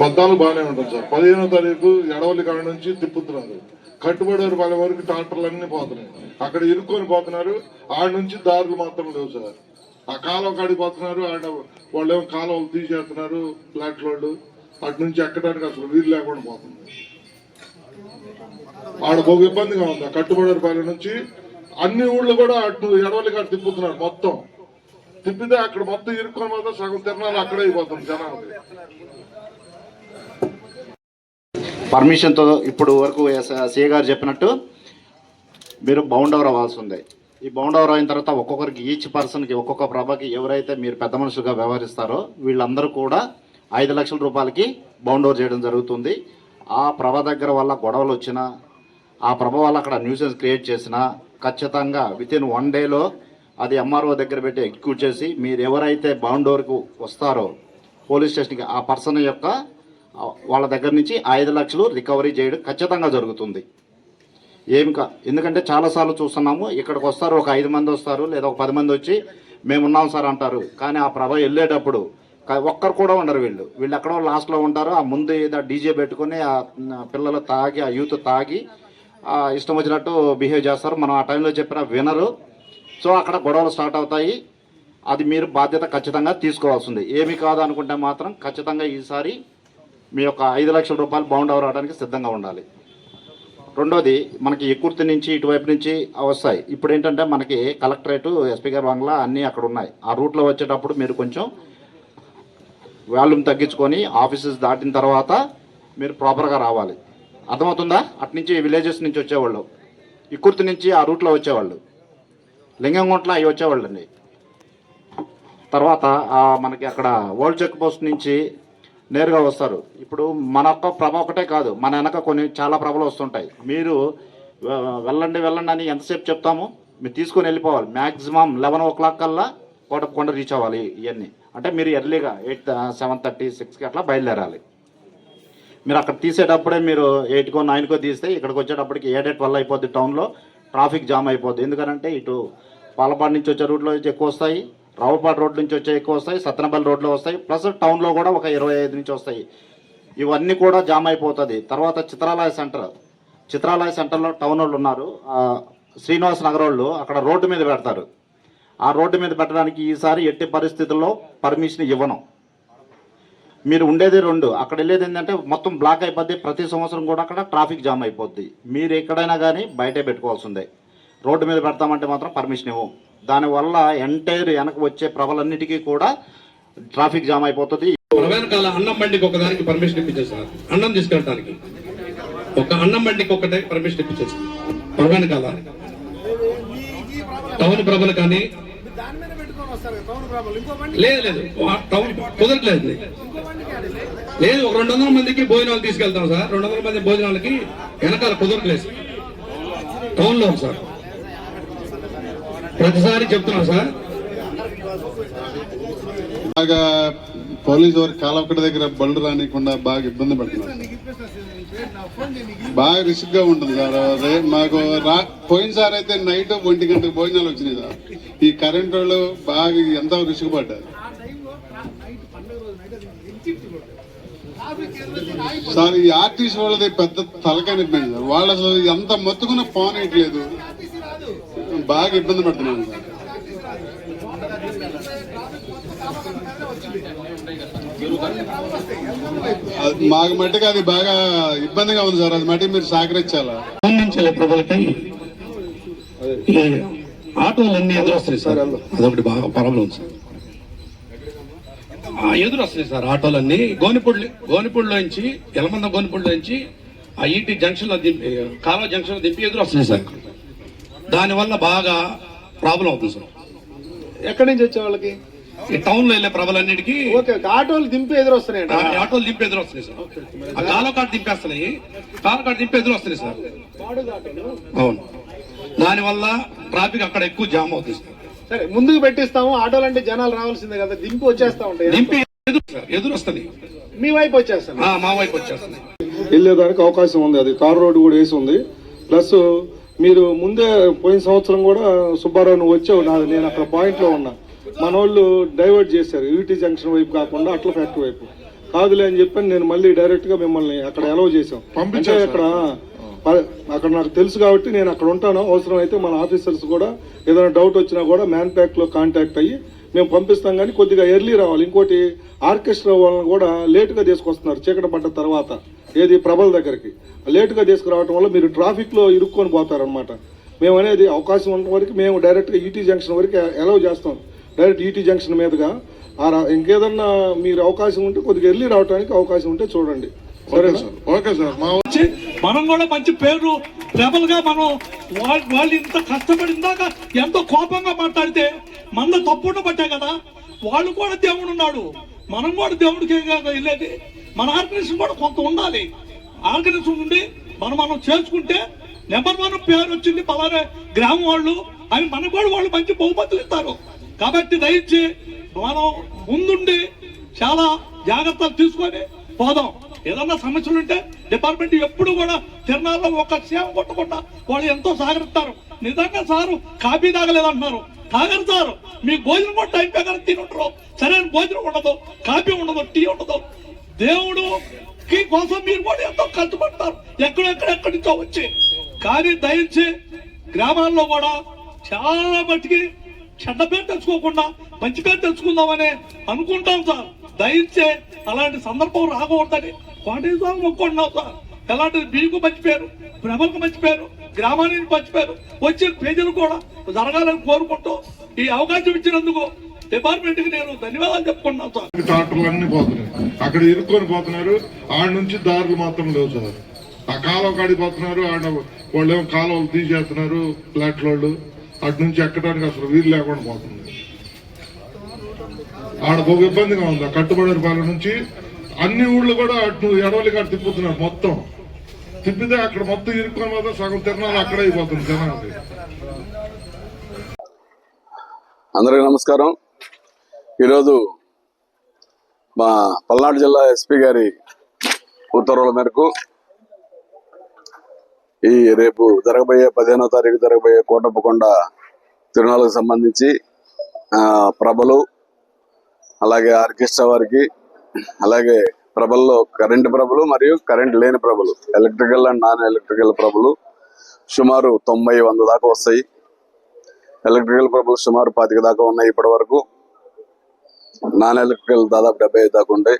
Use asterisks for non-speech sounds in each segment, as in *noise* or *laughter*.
పద్నాలుగు బాగానే ఉంటుంది సార్. పదిహేనో తారీఖు ఎడవల్లి కాడ నుంచి తిప్పుతున్నారు. కట్టుబడి వాళ్ళ వరకు ట్రాక్టర్లు అన్ని పోతున్నాయి. అక్కడ ఇరుక్కొని పోతున్నారు. ఆడ నుంచి దారులు మాత్రం లేవు సార్. ఆ కాలువ కాడికి పోతున్నారు. ఆడ వాళ్ళు ఏమో కాలువలు తీసేస్తున్నారు ఫ్లాట్ రోడ్డు అటు నుంచి ఎక్కడానికి అసలు వీలు లేకుండా పోతుంది. ఆడ ఒక ఇబ్బందిగా ఉంది. ఆ కట్టుబడి పాలెం నుంచి అన్ని ఊళ్ళు కూడా అటు ఎడవల్లి కాడ తిప్పుతున్నారు మొత్తం. తిప్పితే అక్కడ మొత్తం ఇరుక్కొని పోతే సగం తిరణాలు అక్కడే అయిపోతుంది జనాలకి. పర్మిషన్తో ఇప్పుడు వరకు సిఏ గారు చెప్పినట్టు మీరు బౌండ్ ఓవర్ అవ్వాల్సి ఉంది ఈ బౌండ్ ఓవర్ అయిన తర్వాత ఒక్కొక్కరికి ఈచ్ పర్సన్కి ఒక్కొక్క ప్రభకి ఎవరైతే మీరు పెద్ద మనుషులుగా వ్యవహరిస్తారో వీళ్ళందరూ కూడా ఐదు లక్షల రూపాయలకి బౌండ్ ఓవర్ చేయడం జరుగుతుంది. ఆ ప్రభ దగ్గర వల్ల గొడవలు వచ్చినా ఆ ప్రభ వల్ల అక్కడ న్యూసెన్స్ క్రియేట్ చేసినా ఖచ్చితంగా వితిన్ వన్ డేలో అది ఎంఆర్ఓ దగ్గర పెట్టి ఎగ్జిక్యూట్ చేసి మీరు ఎవరైతే బౌండ్ ఓవర్కు వస్తారో పోలీస్ స్టేషన్కి ఆ పర్సన్ యొక్క వాళ్ళ దగ్గర నుంచి ఐదు లక్షలు రికవరీ చేయడం ఖచ్చితంగా జరుగుతుంది. ఏమి కా ఎందుకంటే చాలాసార్లు చూస్తున్నాము ఇక్కడికి వస్తారు ఒక ఐదు మంది వస్తారు లేదా ఒక పది మంది వచ్చి మేము ఉన్నాం సార్ అంటారు. కానీ ఆ ప్రభ వెళ్ళేటప్పుడు ఒక్కరు కూడా ఉండరు వీళ్ళు. వీళ్ళు ఎక్కడో లాస్ట్లో ఉంటారు ఆ ముందు ఏదో డీజే పెట్టుకొని ఆ పిల్లలు తాగి ఆ యూత్ తాగి ఆ ఇష్టం వచ్చినట్టు బిహేవ్ చేస్తారు. మనం ఆ టైంలో చెప్పిన వినరు. సో అక్కడ గొడవలు స్టార్ట్ అవుతాయి. అది మీరు బాధ్యత ఖచ్చితంగా తీసుకోవాల్సింది. ఏమి కాదు అనుకుంటే మాత్రం ఖచ్చితంగా ఈసారి మీ యొక్క ఐదు లక్షల రూపాయలు బౌండ్ అవర్ అవడానికి సిద్ధంగా ఉండాలి. రెండోది మనకి ఎకుర్తి నుంచి ఇటువైపు నుంచి వస్తాయి. ఇప్పుడు ఏంటంటే మనకి కలెక్టరేటు ఎస్పీ గారి బంగ్లా అన్నీ అక్కడ ఉన్నాయి. ఆ రూట్లో వచ్చేటప్పుడు మీరు కొంచెం వాల్యూమ్ తగ్గించుకొని ఆఫీసెస్ దాటిన తర్వాత మీరు ప్రాపర్గా రావాలి. అర్థమవుతుందా? అటు నుంచి విలేజెస్ నుంచి వచ్చేవాళ్ళు. ఇకుర్తి నుంచి ఆ రూట్లో వచ్చేవాళ్ళు. లింగంగుంట్ల అవి వచ్చేవాళ్ళండి. తర్వాత మనకి అక్కడ ఓల్డ్ చెక్ పోస్ట్ నుంచి నేరుగా వస్తారు. ఇప్పుడు మన ఒక్క ప్రభ ఒకటే కాదు మన వెనక కొన్ని చాలా ప్రభలు వస్తుంటాయి. మీరు వెళ్ళండి వెళ్ళండి అని ఎంతసేపు చెప్తాము? మీరు తీసుకొని వెళ్ళిపోవాలి. మ్యాక్సిమం లెవెన్ ఓ క్లాక్ కల్లా కోటప్పకొండ రీచ్ అవ్వాలి ఇవన్నీ అంటే మీరు ఎర్లీగా ఎయిట్ సెవెన్ థర్టీ సిక్స్కి అట్లా బయలుదేరాలి. మీరు అక్కడ తీసేటప్పుడే మీరు ఎయిట్కో నైన్కో తీస్తే ఇక్కడికి వచ్చేటప్పటికి ఏడే ట్వెల్వ్ అయిపోద్ది టౌన్లో ట్రాఫిక్ జామ్ అయిపోద్ది. ఎందుకంటే ఇటు పాలపాడు నుంచి వచ్చే రూట్లో ఎక్కువ వస్తాయి. రావుపాడు రోడ్ నుంచి వచ్చే ఎక్కువ వస్తాయి సత్నబల్ రోడ్లో వస్తాయి ప్లస్ టౌన్లో కూడా ఒక ఇరవై ఐదు నుంచి వస్తాయి. ఇవన్నీ కూడా జామ్ అయిపోతుంది. తర్వాత చిత్రాలయ సెంటర్. చిత్రాలయ సెంటర్లో టౌన్ వాళ్ళు ఉన్నారు. శ్రీనివాస శ్రీనివాస్ నగర్ వాళ్ళు అక్కడ రోడ్డు మీద పెడతారు. ఆ రోడ్డు మీద పెట్టడానికి ఈసారి ఎట్టి పరిస్థితుల్లో పర్మిషన్ ఇవ్వను. మీరు ఉండేది రెండు. అక్కడ వెళ్ళేది ఏంటంటే మొత్తం బ్లాక్ అయిపోద్ది. ప్రతి సంవత్సరం కూడా అక్కడ ట్రాఫిక్ జామ్ అయిపోద్ది. మీరు ఎక్కడైనా కానీ బయటే పెట్టుకోవాల్సిందే. రోడ్డు మీద పెడతామంటే మాత్రం పర్మిషన్ ఇవ్వం. దానివల్ల ఎంటైర్ వెనక వచ్చే ప్రభలన్నిటికీ కూడా ట్రాఫిక్ జామ్ అయిపోతుంది. ప్రవేనకాల అన్నం బండికి ఒకదానికి పర్మిషన్ ఇప్పించేసారు అన్నం తీసుకెళ్ళడానికి ఒక అన్నం బండికి ఒకటే పర్మిషన్ ఇప్పించేసారు ప్రవేనకాల టౌన్ ప్రభలు కానీ లేదు లేదు. టౌన్ కుదరట్లేదు. లేదు ఒక రెండు వందల మందికి భోజనాలు తీసుకెళ్తాం సార్. రెండు వందల మంది భోజనాలకి వెనకాల కుదరట్లేదు టౌన్లో టౌన్లో సార్. ప్రతిసారి చెప్తున్నాం సార్. బాగా పోలీసు కాల ఒక్కటి దగ్గర బళ్ళు రానికుండా బాగా ఇబ్బంది పడుతున్నారు. బాగా రిస్క్గా ఉంటుంది సార్. మాకు రా పోయినసారి అయితే నైట్ ఒంటి గంటకు భోజనాలు వచ్చినాయి సార్. ఈ కరెంట్ వాళ్ళు బాగా ఎంతో రిస్క్ పడ్డారు. సార్ ఈ ఆర్టీసీ వాళ్ళది పెద్ద తలకానిపోయింది సార్. వాళ్ళు అసలు ఎంత మొత్తుకున్న ఫోన్ ఇట్లేదు బాగా ఇబ్బంది పడుతున్నాను సార్. అది మాకు మట్టుకు అది బాగా ఇబ్బందిగా ఉంది సార్. అది మట్టి మీరు సహకరించాలా? టౌన్ నుంచి వెళ్ళే ప్రజలకి ఈ ఆటోలు అన్ని ఎదురు వస్తాయి సార్. అదొకటి బాగా ప్రాబ్లం సార్. ఆ, ఎదురు వస్తాయి సార్ ఆటోలన్నీ. గోనిపూడి గోనిపూడిలో నుంచి ఎలమంద గోనిపూడిలో నుంచి ఆ ఈటి జంక్షన్లో దింపి కాలువ జంక్షన్లో దింపి ఎదురు వస్తున్నాయి సార్. దానివల్ల బాగా ప్రాబ్లం అవుతుంది సార్. ఎక్కడి నుంచి వచ్చే వాళ్ళకి? ఈ టౌన్లో వెళ్ళే ప్రభలన్నిటికీ ఓకే ఓకే. ఆటోలు దింపి ఎదురు వస్తున్నాయంట ఆ ఆటోలు దింపి ఎదురు వస్తున్నాయి సార్ ఆ కాలువ కాడ దింపేస్తున్నాయి. కాలువ కాడ దింపి ఎదురు వస్తున్నాయి సార్ అవును. దానివల్ల ట్రాఫిక్ అక్కడ ఎక్కువ జామ్ అవుతుంది సార్. సరే ముందుకు పెట్టిస్తాము. ఆటోలు అంటే జనాలు రావాల్సిందే కదా. దింపి వచ్చేస్తా ఉంటాయి. దింపి ఎదురు వస్తుంది మీ వైపు వచ్చేస్తాను. ఆ, మా వైపు వచ్చేస్తుంది. వెళ్ళేదానికి అవకాశం ఉంది. అది తార్ రోడ్డు కూడా వేసి ఉంది. ప్లస్ మీరు ముందే పోయిన సంవత్సరం కూడా సుబ్బారావు నువ్వు వచ్చావు. నాది నేను అక్కడ పాయింట్లో ఉన్నా. మన వాళ్ళు డైవర్ట్ చేశారు యూటీ జంక్షన్ వైపు కాకుండా అట్ల ఫ్యాక్టరీ వైపు. కాదులే అని చెప్పి నేను మళ్ళీ డైరెక్ట్గా మిమ్మల్ని అక్కడ అలౌ చేసాం అంటే అక్కడ అక్కడ నాకు తెలుసు కాబట్టి నేను అక్కడ ఉంటాను. అవసరం అయితే మన ఆఫీసర్స్ కూడా ఏదైనా డౌట్ వచ్చినా కూడా మ్యాన్ ప్యాక్లో కాంటాక్ట్ అయ్యి మేము పంపిస్తాం కానీ కొద్దిగా ఎర్లీ రావాలి. ఇంకోటి ఆర్కెస్ట్రా వాళ్ళని కూడా లేట్గా తీసుకొస్తున్నారు. చీకటి పడ్డ తర్వాత. ఏది ప్రభల దగ్గరికి. లేటుగా తీసుకురావటం వల్ల మీరు ట్రాఫిక్లో ఇరుక్కొని పోతారనమాట మేము అనేది అవకాశం ఉన్న వరకు మేము డైరెక్ట్గా ఈటీ జంక్షన్ వరకు అలౌ చేస్తాం. డైరెక్ట్ ఈటీ జంక్షన్ మీదుగా. ఇంకేదన్నా మీరు అవకాశం ఉంటే కొద్దిగా వెళ్ళి రావడానికి అవకాశం ఉంటే చూడండి. Okay sir. Okay sir. మా వచ్చి మనం కూడా మంచి పేరు రెబల్గా మనం వాళ్ళు ఇంత కష్టపడిందాక ఎంతో కోపంగా మాట్లాడితే మన తప్పుడు పట్టే కదా. వాళ్ళు కూడా దేవుడు ఉన్నాడు మనం కూడా దేవుడికి కాదు వెళ్ళేది. మన ఆర్గనైజేషన్ కూడా కొంత ఉండాలి. ఆర్గనైజేషన్ ఉండి మనం మనం చేసుకుంటే నెంబర్ వన్ పేరు వచ్చింది పలానా గ్రామం వాళ్ళు. అని మనకు కూడా వాళ్ళు మంచి బహుమతులు ఇస్తారు. కాబట్టి దయచి మనం ముందుండి చాలా జాగ్రత్తలు తీసుకొని పోదాం. ఏదన్నా సమస్యలు ఉంటే డిపార్ట్మెంట్ ఎప్పుడు కూడా తిరణాల్లో ఒక సేవ కొట్టకుండా వాళ్ళు ఎంతో సహకరిస్తారు. నిజంగా సారు కాఫీ తాగలేదంటున్నారు. తాగరు మీ భోజనం కూడా టైం ప్రకారం తినుంటారు సరైన భోజనం ఉండదు కాఫీ ఉండదు టీ ఉండదు. దేవుడు కి కోసం మీరు కూడా ఎంతో కష్టపడతారు. ఎక్కడెక్కడెక్కడి నుంచో వచ్చి. కానీ దయచి గ్రామాల్లో కూడా చాలా మట్టికి చెడ్డ పేరు తెచ్చుకోకుండా మంచి పేరు తెచ్చుకుందామని అనుకుంటాం సార్. దయచే అలాంటి సందర్భం రాకూడదని కోటేశ్వరం మొక్కుంటున్నాం సార్. ఎలాంటి మీకు మంచి పేరు ప్రభలకు మంచి పేరు గ్రామానికి పంచిపోయారు పేరు వచ్చిన ప్రజలు కూడా జరగాలని కోరుకుంటూ ఈ అవకాశం ఇచ్చినందుకు డిపార్ట్మెంట్కి నేను ధన్యవాదాలు చెప్పుకుంటున్నాను సార్. ట్రాక్టర్లు పోతున్నాయి. అక్కడ ఇరుక్కొని పోతున్నారు. ఆడ నుంచి దారులు మాత్రం లేవు సార్. ఆ కాలువ కాడికి పోతున్నారు. ఆడ వాళ్ళు ఏమో కాలువలు తీసేస్తున్నారు ఫ్లాట్ వాళ్ళు. అటు నుంచి ఎక్కడానికి అసలు వీలు లేకుండా పోతుంది. ఆడ ఒక ఇబ్బందిగా ఉంది. ఆ కట్టుబడి పాలన నుంచి అన్ని ఊళ్ళు కూడా అటు ఎడవలి కాడ తిప్పుతున్నారు మొత్తం. తిప్పితే అక్కడ మొత్తం ఇరుక్కొని పోతే సగం తిరణాలు అక్కడే అయిపోతుంది జనాలకి. అందరికీ నమస్కారం. ఈరోజు మా పల్నాడు జిల్లా ఎస్పీ గారి ఉత్తర్వుల మేరకు ఈ రేపు జరగబోయే పదిహేనో తారీఖు జరగబోయే కోటప్పకొండ తిరునాళ్ళకు సంబంధించి ప్రభలు అలాగే ఆర్కెస్ట్రా వారికి అలాగే ప్రభల్లో కరెంటు ప్రభలు మరియు కరెంట్ లేని ప్రభలు. ఎలక్ట్రికల్ అండ్ నాన్ ఎలక్ట్రికల్ ప్రభలు సుమారు తొంభై వంద దాకా వస్తాయి. ఎలక్ట్రికల్ ప్రభలు సుమారు పాతిక దాకా ఉన్నాయి ఇప్పటి వరకు. నాన్ ఎలక్ట్రికల్ దాదాపు డెబ్బై ఐదు దాకా ఉంటాయి.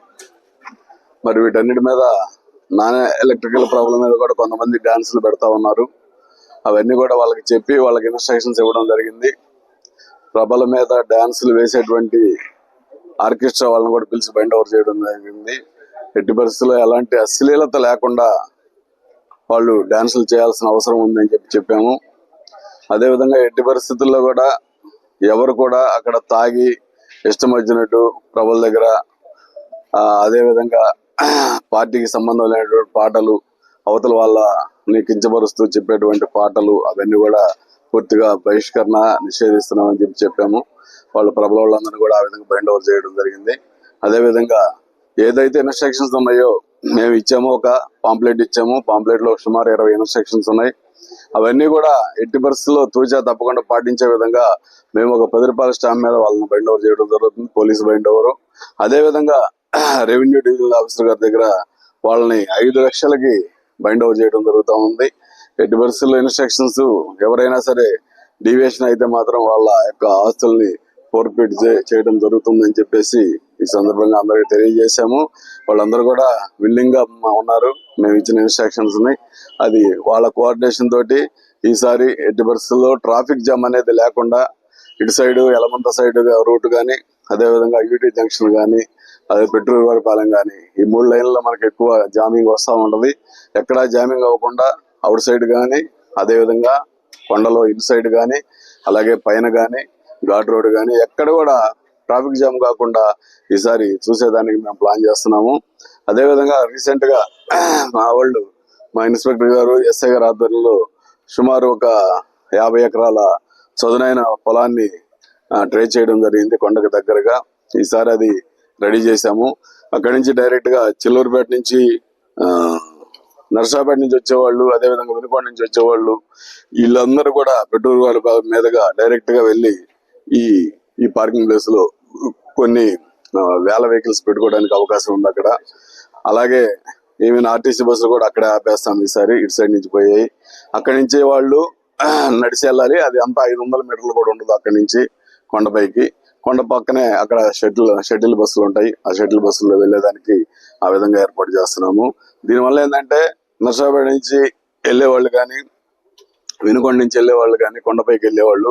మరి వీటన్నిటి మీద నాన్ ఎలక్ట్రికల్ ప్రాబ్లం మీద కూడా కొంతమంది డాన్సులు పెడతా ఉన్నారు. అవన్నీ కూడా వాళ్ళకి చెప్పి వాళ్ళకి ఇన్స్ట్రక్షన్స్ ఇవ్వడం జరిగింది. ప్రభల మీద డాన్సులు వేసేటువంటి ఆర్కెస్ట్రా వాళ్ళని కూడా పిలిచి బైండ్ ఓవర్ చేయడం జరిగింది. ఎట్టి పరిస్థితుల్లో ఎలాంటి అశ్లీలత లేకుండా వాళ్ళు డాన్సులు చేయాల్సిన అవసరం ఉందని చెప్పి చెప్పాము. అదేవిధంగా ఎట్టి పరిస్థితుల్లో కూడా ఎవరు కూడా అక్కడ తాగి ఇష్టం వచ్చినట్టు ప్రభల దగ్గర అదేవిధంగా పార్టీకి సంబంధం లేనటువంటి పాటలు అవతల వాళ్ళని కించపరుస్తూ చెప్పేటువంటి పాటలు అవన్నీ కూడా పూర్తిగా బహిష్కరణ నిషేధిస్తున్నామని చెప్పి చెప్పాము. వాళ్ళు ప్రభల వాళ్ళందరినీ కూడా ఆ విధంగా బైండ్ ఓవర్ చేయడం జరిగింది. అదేవిధంగా ఏదైతే ఇన్స్ట్రక్షన్స్ ఉన్నాయో మేము ఇచ్చాము ఒక పాంప్లెట్ ఇచ్చాము. పాంప్లెట్లో సుమారు ఇరవై ఇన్స్ట్రక్షన్స్ ఉన్నాయి. అవన్నీ కూడా ఎట్టి పరిస్థితుల్లో తూచా తప్పకుండా పాటించే విధంగా మేము ఒక పది రూపాయల స్టాంప్ మీద వాళ్ళని బైండ్ ఓవర్ చేయడం జరుగుతుంది. పోలీస్ బైండ్ ఓవర్ అదే విధంగా రెవెన్యూ డివిజనల్ ఆఫీసర్ గారి దగ్గర వాళ్ళని ఐదు లక్షలకి బైండ్ ఓవర్ చేయడం జరుగుతూ ఉంది. ఎట్టి పరిస్థితుల్లో ఇన్స్ట్రక్షన్స్ ఎవరైనా సరే డివియేషన్ అయితే మాత్రం వాళ్ళ యొక్క ఆస్తుల్ని ఫోర్పీట్ చేయడం జరుగుతుందని చెప్పేసి ఈ సందర్భంగా అందరికీ తెలియజేశాము. వాళ్ళందరూ కూడా విల్లింగ్గా ఉన్నారు. మేము ఇచ్చిన ఇన్స్ట్రక్షన్స్ని. అది వాళ్ళ కోఆర్డినేషన్ తోటి ఈసారి ఎట్టి పరిస్థితుల్లో ట్రాఫిక్ జామ్ అనేది లేకుండా ఇటు సైడ్ ఎలమంత సైడ్ రూట్ కానీ అదేవిధంగా యూటీ జంక్షన్ కానీ అదే పెట్రోల్ వారిపాలెం కానీ ఈ మూడు లైన్లలో మనకి ఎక్కువ జామింగ్ వస్తూ ఉంటుంది. ఎక్కడా జామింగ్ అవ్వకుండా అవుట్ సైడ్ కానీ అదేవిధంగా కొండలో ఇటు సైడ్ కానీ అలాగే పైన కానీ ఘాట్ రోడ్ కానీ ఎక్కడ కూడా ట్రాఫిక్ జామ్ కాకుండా ఈసారి చూసేదానికి మేము ప్లాన్ చేస్తున్నాము. అదేవిధంగా రీసెంట్గా మా వాళ్ళు మా ఇన్స్పెక్టర్ గారు ఎస్ఐ గారు ఆధ్వర్యంలో సుమారు ఒక యాభై ఎకరాల చదునైన పొలాన్ని ట్రై చేయడం జరిగింది కొండకు దగ్గరగా. ఈసారి అది రెడీ చేశాము. అక్కడి నుంచి డైరెక్ట్గా చిల్లూరుపేట నుంచి ఆ, నర్సాపేట నుంచి వచ్చేవాళ్ళు అదేవిధంగా వినుకొండ నుంచి వచ్చేవాళ్ళు వీళ్ళందరూ కూడా పెట్రోల్ వాళ్ళ మీదుగా డైరెక్ట్గా వెళ్ళి ఈ ఈ పార్కింగ్ ప్లేస్లో కొన్ని వేల వెహికల్స్ పెట్టుకోవడానికి అవకాశం ఉంది అక్కడ. అలాగే ఈవెన్ ఆర్టీసీ బస్సులు కూడా అక్కడే ఆపేస్తాం ఈసారి ఇటు సైడ్ నుంచి పోయాయి అక్కడి నుంచి వాళ్ళు నడిచి వెళ్ళాలి. అది అంతా ఐదు వందల మీటర్లు కూడా ఉండదు అక్కడి నుంచి కొండపైకి. కొండ పక్కనే అక్కడ షటిల్ షటిల్ బస్సులు ఉంటాయి. ఆ షటిల్ బస్సుల్లో వెళ్ళేదానికి ఆ విధంగా ఏర్పాటు చేస్తున్నాము. దీనివల్ల ఏంటంటే నర్సాపేట నుంచి వెళ్ళేవాళ్ళు కానీ వినుకొండ నుంచి వెళ్ళేవాళ్ళు కానీ కొండపైకి వెళ్ళేవాళ్ళు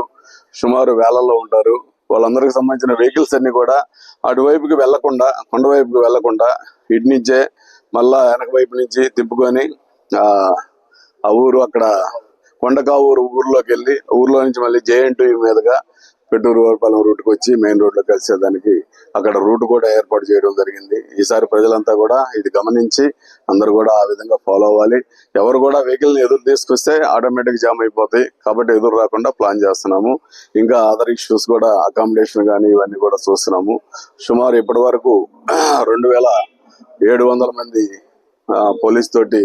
సుమారు వేలల్లో ఉంటారు. వాళ్ళందరికి సంబంధించిన వెహికల్స్ అన్ని కూడా అటువైపుకి వెళ్ళకుండా కొండ వైపుకి వెళ్ళకుండా ఇటు నుంచే మళ్ళా వెనక వైపు నుంచి తిప్పుకొని ఆ ఆ ఊరు అక్కడ కొండకావూరు ఊర్లోకి వెళ్ళి ఊర్లో నుంచి మళ్ళీ జేఎన్టీ మీదుగా పెట్టూరు వరపాలెం రూట్కి వచ్చి మెయిన్ రోడ్లో కలిసేదానికి అక్కడ రూట్ కూడా ఏర్పాటు చేయడం జరిగింది. ఈసారి ప్రజలంతా కూడా ఇది గమనించి అందరు కూడా ఆ విధంగా ఫాలో అవ్వాలి. ఎవరు కూడా వెహికల్ని ఎదురు తీసుకొస్తే ఆటోమేటిక్ జామ్ అయిపోతాయి కాబట్టి ఎదురు రాకుండా ప్లాన్ చేస్తున్నాము. ఇంకా అదర్ ఇష్యూస్ కూడా అకామిడేషన్ కానీ ఇవన్నీ కూడా చూస్తున్నాము. సుమారు ఇప్పటి వరకు *clears throat* రెండు వేల ఏడు వందల మంది పోలీస్ తోటి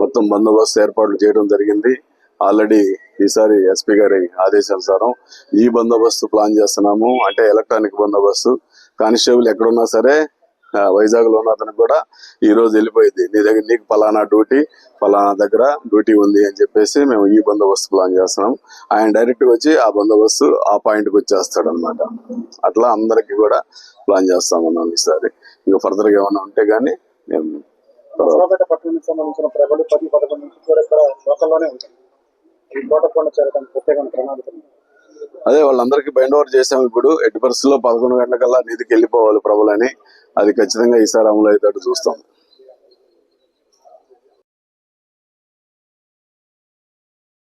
మొత్తం బందోబస్తు ఏర్పాట్లు చేయడం జరిగింది. ఆల్రెడీ ఈసారి ఎస్పీ గారి ఆదేశానుసారం ఈ బందోబస్తు ప్లాన్ చేస్తున్నాము. అంటే ఎలక్ట్రానిక్ బందోబస్తు. కానిస్టేబుల్ ఎక్కడున్నా సరే వైజాగ్లో ఉన్న అతనికి కూడా ఈ రోజు వెళ్ళిపోయింది. నీ దగ్గర నీకు ఫలానా డ్యూటీ ఫలానా దగ్గర డ్యూటీ ఉంది అని చెప్పేసి మేము ఈ బందోబస్తు ప్లాన్ చేస్తున్నాం. ఆయన డైరెక్ట్ వచ్చి ఆ బందోబస్తు ఆ పాయింట్కి వచ్చేస్తాడు అనమాట అట్లా అందరికి కూడా ప్లాన్ చేస్తామన్నాం ఈసారి. ఇంకా ఫర్దర్గా ఏమైనా ఉంటే గానీ మేము పట్టణానికి సంబంధించిన ప్రజలు పది పదకొండు నుంచి కూడా ఇక్కడ లోకల్లోనే ఉంటాయి ఈ చేరడానికి ప్రత్యేకమైన ప్రణాళిక అదే వాళ్ళందరికీ బైండ్ ఓవర్ చేసాం ఇప్పుడు. ఎట్టి పరిస్థితుల్లో పదకొండు గంటలకల్లా నిధికి వెళ్ళిపోవాలి ప్రభులని. అది ఖచ్చితంగా ఈసారి అమలు అయ్యేటట్టు చూస్తాం.